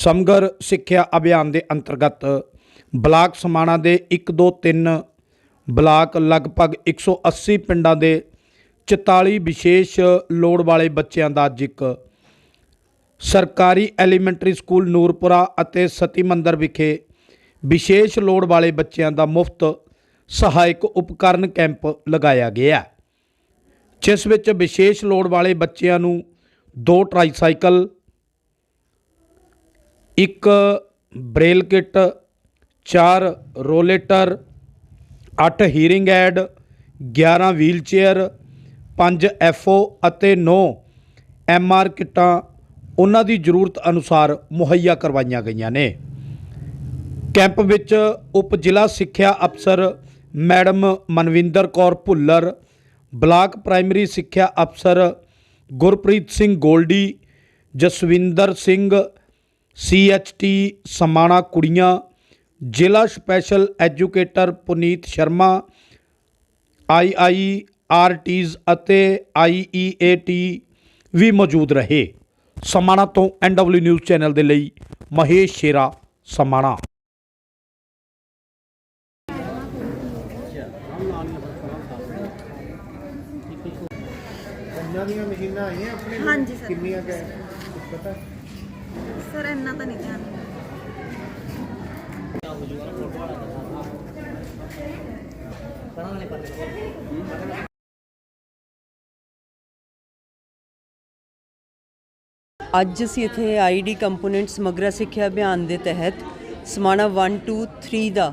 ਸਮਗਰ ਸਿੱਖਿਆ ਅਭਿਆਨ ਦੇ ਅੰਤਰਗਤ ਬਲਾਕ ਸਮਾਣਾ ਦੇ 1 2 3 ਬਲਾਕ ਲਗਭਗ 180 ਪਿੰਡਾਂ ਦੇ 44 ਵਿਸ਼ੇਸ਼ ਲੋੜ ਵਾਲੇ ਬੱਚਿਆਂ ਦਾ ਅੱਜ ਸਰਕਾਰੀ ਐਲੀਮੈਂਟਰੀ ਸਕੂਲ ਨੂਰਪੁਰਾ ਅਤੇ ਸਤੀ ਮੰਦਰ ਵਿਖੇ ਵਿਸ਼ੇਸ਼ ਲੋੜ ਵਾਲੇ ਬੱਚਿਆਂ ਦਾ ਮੁਫਤ ਸਹਾਇਕ ਉਪਕਰਨ ਕੈਂਪ ਲਗਾਇਆ ਗਿਆ ਜਿਸ ਵਿੱਚ ਵਿਸ਼ੇਸ਼ ਲੋੜ ਵਾਲੇ ਬੱਚਿਆਂ ਨੂੰ ਦੋ ਟਰਾਈਸਾਈਕਲ ਇੱਕ ਬ੍ਰੇਲ ਕਿੱਟ, ਚਾਰ ਰੋਲੇਟਰ, ਅੱਠ ਹੀਰਿੰਗ ਐਡ 11 ਵੀਲਚੇਅਰ 5 ਐਫਓ ਅਤੇ 9 ਐਮਆਰ ਕਿੱਟਾਂ ਉਹਨਾਂ ਦੀ ਜ਼ਰੂਰਤ ਅਨੁਸਾਰ ਮੁਹੱਈਆ ਕਰਵਾਈਆਂ ਗਈਆਂ ਨੇ। ਕੈਂਪ ਵਿੱਚ ਉਪ ਜ਼ਿਲ੍ਹਾ ਸਿੱਖਿਆ ਅਫਸਰ madam Manvinder Kaur Bhullar, block primary ਸਿੱਖਿਆ ਅਫਸਰ ਗੁਰਪ੍ਰੀਤ ਸਿੰਘ ਗੋਲਡੀ, ਜਸਵਿੰਦਰ ਸਿੰਘ ਸੀਐਚਟੀ ਸਮਾਣਾ ਕੁੜੀਆਂ ਜ਼ਿਲ੍ਹਾ special educator Puneet Sharma IIRTs ਅਤੇ ਆਈਈਏਟੀ ਵੀ ਮੌਜੂਦ ਰਹੇ ਸਮਾਣਾ ਤੋਂ ਐਨਡਬਲਯੂ ਨਿਊਜ਼ ਚੈਨਲ ਦੇ ਲਈ ਮਹੇਸ਼ ਸ਼ੇਰਾ ਸਮਾਣਾ ਦੀਆਂ ਮਸ਼ੀਨਾਂ ਆਈਆਂ ਆਪਣੇ? ਹਾਂਜੀ ਸਰ। ਕਿੰਨੀਆਂ ਪਤਾ ਸਰ, ਇੰਨਾ ਤਾਂ ਨਹੀਂ ਧਿਆਨ ਅੱਜ ਅਸੀਂ ਇੱਥੇ ਆਈਡੀ ਕੰਪੋਨੈਂਟ ਸਮਗਰਾ ਸਿੱਖਿਆ ਅਭਿਆਨ ਦੇ ਤਹਿਤ ਸਮਾਣਾ 1 2 3 ਦਾ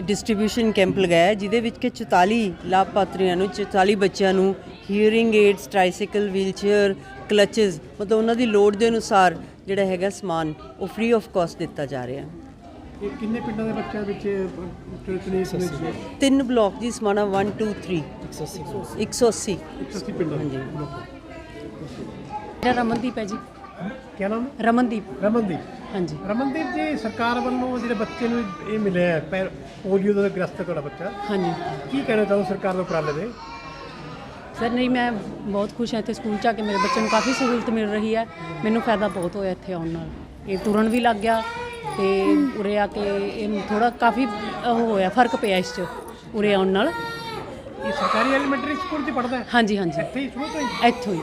ਡਿਸਟ੍ਰੀਬਿਊਸ਼ਨ ਕੈਂਪ ਲਗਾਇਆ ਜਿਹਦੇ ਵਿੱਚ ਕਿ 44 ਲਾਭਪਾਤਰੀਆਂ ਨੂੰ 44 ਬੱਚਿਆਂ ਨੂੰ hearing aids tricycle wheelchair crutches ਮਤਲਬ ਉਹਨਾਂ ਦੀ ਲੋੜ ਦੇ ਅਨੁਸਾਰ ਜਿਹੜਾ ਹੈਗਾ ਸਮਾਨ ਉਹ ਫ੍ਰੀ ਆਫ ਕਾਸਟ ਦਿੱਤਾ ਜਾ ਰਿਹਾ। ਹੈ ਇਹ ਕਿੰਨੇ ਪਿੰਡਾਂ ਦੇ ਬੱਚਿਆਂ ਵਿੱਚ ਤਿੰਨ ਬਲਾਕ ਜੀ ਸਮਾਣਾ 1 2 3 180 180 ਪਿੰਡਾਂ ਹਾਂਜੀ। ਮੇਰਾ ਰਮਨਦੀਪ ਹੈ ਜੀ। ਕੀ ਨਾਮ? ਰਮਨਦੀਪ। ਰਮਨਦੀਪ। ਹਾਂਜੀ। ਰਮਨਦੀਪ ਜੀ ਸਰਕਾਰ ਵੱਲੋਂ ਜਿਹੜੇ ਬੱਚੇ ਨੂੰ ਇਹ ਮਿਲਿਆ ਹੈ ਪੋਲੀਓ ਦਾ ਗ੍ਰਸਤ ਤੁਹਾਡਾ ਬੱਚਾ। ਹਾਂਜੀ। ਕੀ ਕਹਿਣਾ ਚਾਹੋ ਸਰਕਾਰ ਦੇ ਉਪਰਾਲੇ ਦੇ? ਸਰ ਨਹੀਂ ਮੈਂ ਬਹੁਤ ਖੁਸ਼ ਹਾਂ ਇੱਥੇ ਸਕੂਲ ਚ ਆ ਕੇ ਮੇਰੇ ਬੱਚੇ ਨੂੰ ਕਾਫੀ ਸਹੂਲਤ ਮਿਲ ਰਹੀ ਹੈ। ਮੈਨੂੰ ਫਾਇਦਾ ਬਹੁਤ ਹੋਇਆ ਇੱਥੇ ਆਉਣ ਨਾਲ। ਇਹ ਤੁਰਨ ਵੀ ਲੱਗ ਗਿਆ ਤੇ ਉਰੇ ਆ ਕੇ ਇਹ ਥੋੜਾ ਕਾਫੀ ਉਹ ਹੋਇਆ ਫ਼ਰਕ ਪਿਆ ਇਸ ਚ ਉਰੇ ਆਉਣ ਨਾਲ। ਇਹ ਸਰਕਾਰੀ ਐਲੀਮੈਂਟਰੀ ਸਕੂਲ 'ਚ ਪੜਦਾ ਹੈ? ਹਾਂਜੀ ਹਾਂਜੀ। ਇੱਥੇ ਹੀ ਸ਼ੁਰੂ ਤੋਂ ਹੀ? ਇੱਥੋਂ ਹੀ।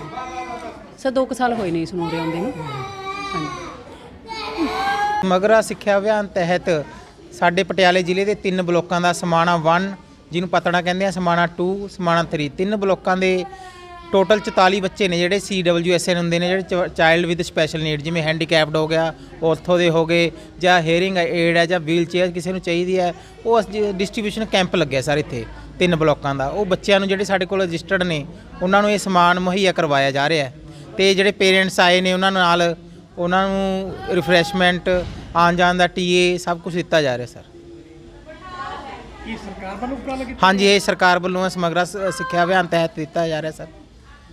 ਸਰ ਦੋ ਕੁ ਸਾਲ ਹੋਏ ਨੇ ਇਸ ਨੂੰ ਉਰੇ ਆਉਂਦੇ ਨੂੰ। ਹਾਂਜੀ। ਮਗਰਾ ਸਿੱਖਿਆ ਅਭਿਆਨ ਤਹਿਤ ਸਾਡੇ ਪਟਿਆਲੇ ਜ਼ਿਲ੍ਹੇ ਦੇ ਤਿੰਨ ਬਲੋਕਾਂ ਦਾ ਸਮਾਣਾ 1 ਜਿਹਨੂੰ ਪਤੜਾ ਕਹਿੰਦੇ ਆ, ਸਮਾਣਾ 2 ਸਮਾਣਾ 3 ਤਿੰਨ ਬਲੋਕਾਂ ਦੇ ਟੋਟਲ 44 ਬੱਚੇ ਨੇ ਜਿਹੜੇ ਸੀਡਬਲਯੂਐਸਐਨ ਹੁੰਦੇ ਨੇ, ਜਿਹੜੇ ਚਾਈਲਡ ਵਿਦ ਸਪੈਸ਼ਲ ਨੀਡ ਜਿਵੇਂ ਹੈਂਡੀਕੈਪਡ ਹੋ ਗਿਆ ਔਰਥੋ ਦੇ ਹੋ ਗਏ, ਜਾਂ ਹੇਅਰਿੰਗ ਏਡ ਹੈ, ਜਾਂ ਵੀਲ ਚੇਅਰ ਕਿਸੇ ਨੂੰ ਚਾਹੀਦੀ ਹੈ, ਉਹ ਡਿਸਟ੍ਰੀਬਿਊਸ਼ਨ ਕੈਂਪ ਲੱਗਿਆ ਸਰ ਇੱਥੇ, ਤਿੰਨ ਬਲੋਕਾਂ ਦਾ। ਉਹ ਬੱਚਿਆਂ ਨੂੰ ਜਿਹੜੇ ਸਾਡੇ ਕੋਲ ਰਜਿਸਟਰਡ ਨੇ, ਉਹਨਾਂ ਨੂੰ ਇਹ ਸਮਾਨ ਮੁਹੱਈਆ ਕਰਵਾਇਆ ਜਾ ਰਿਹਾ ਹੈ। ਤੇ ਜਿਹੜੇ ਪੇਰੈਂਟਸ ਆਏ ਨੇ, ਉਹਨਾਂ ਨਾਲ, ਉਹਨਾਂ ਨੂੰ ਰਿਫਰੈਸ਼ਮੈਂਟ ਆਉਣ ਜਾਣ ਦਾ ਟੀਏ ਸਭ ਕੁਝ ਦਿੱਤਾ ਜਾ ਰਿਹਾ ਸਰ। ਕੀ ਸਰਕਾਰ ਵੱਲੋਂ ਉਪਰਾਲਾ ਕੀਤਾ ਹਾਂਜੀ ਇਹ ਸਰਕਾਰ ਵੱਲੋਂ ਸਮਗਰਾ ਸਿੱਖਿਆ ਅਭਿਆਨ ਤਹਿਤ ਦਿੱਤਾ ਜਾ ਰਿਹਾ ਸਰ।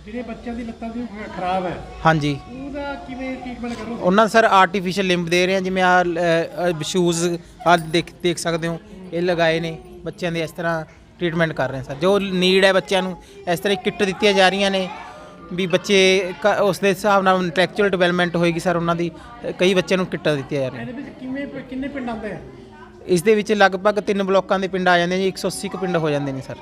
ਜਿਹੜੇ ਬੱਚਿਆਂ ਦੀ ਲੱਤਾਂ ਦੀ ਖਰਾਬ ਹੈ ਹਾਂਜੀ। ਉਹਦਾ ਕਿਵੇਂ ਟ੍ਰੀਟਮੈਂਟ ਕਰੋ ਉਹਨਾਂ ਦਾ ਸਰ ਆਰਟੀਫੀਸ਼ੀਅਲ ਲਿੰਬ ਦੇ ਰਹੇ ਆ ਜਿਵੇਂ ਆ ਸ਼ੂਜ਼ ਆ ਦੇਖ ਦੇਖ ਸਕਦੇ ਹੋ ਇਹ ਲਗਾਏ ਨੇ ਬੱਚਿਆਂ ਦੇ ਇਸ ਤਰ੍ਹਾਂ ਟ੍ਰੀਟਮੈਂਟ ਕਰ ਰਹੇ ਸਰ। ਜੋ ਨੀਡ ਹੈ ਬੱਚਿਆਂ ਨੂੰ ਇਸ ਤਰ੍ਹਾਂ ਕਿੱਟ ਦਿੱਤੀਆਂ ਜਾ ਰਹੀਆਂ ਨੇ ਵੀ ਬੱਚੇ ਉਸ ਦੇ ਹਿਸਾਬ ਨਾਲ ਇੰਟੈਲੈਕਚੁਅਲ ਡਿਵੈਲਪਮੈਂਟ ਹੋਏਗੀ ਸਰ ਉਹਨਾਂ ਦੀ ਕਈ ਬੱਚਿਆਂ ਨੂੰ ਕਿੱਟਾਂ ਦਿੱਤੀਆਂ ਜਾ ਰਹੀਆਂ। ਇਹਦੇ ਵਿੱਚ ਕਿਵੇਂ ਕਿੰਨੇ ਪਿੰਡ ਆਉਂਦੇ ਆ? ਇਸ ਦੇ ਵਿੱਚ ਲਗਭਗ ਤਿੰਨ ਬਲੋਕਾਂ ਦੇ ਪਿੰਡ ਆ ਜਾਂਦੇ ਨੇ ਜੀ 180 ਕੁ ਪਿੰਡ ਹੋ ਜਾਂਦੇ ਨੇ, ਸਰ।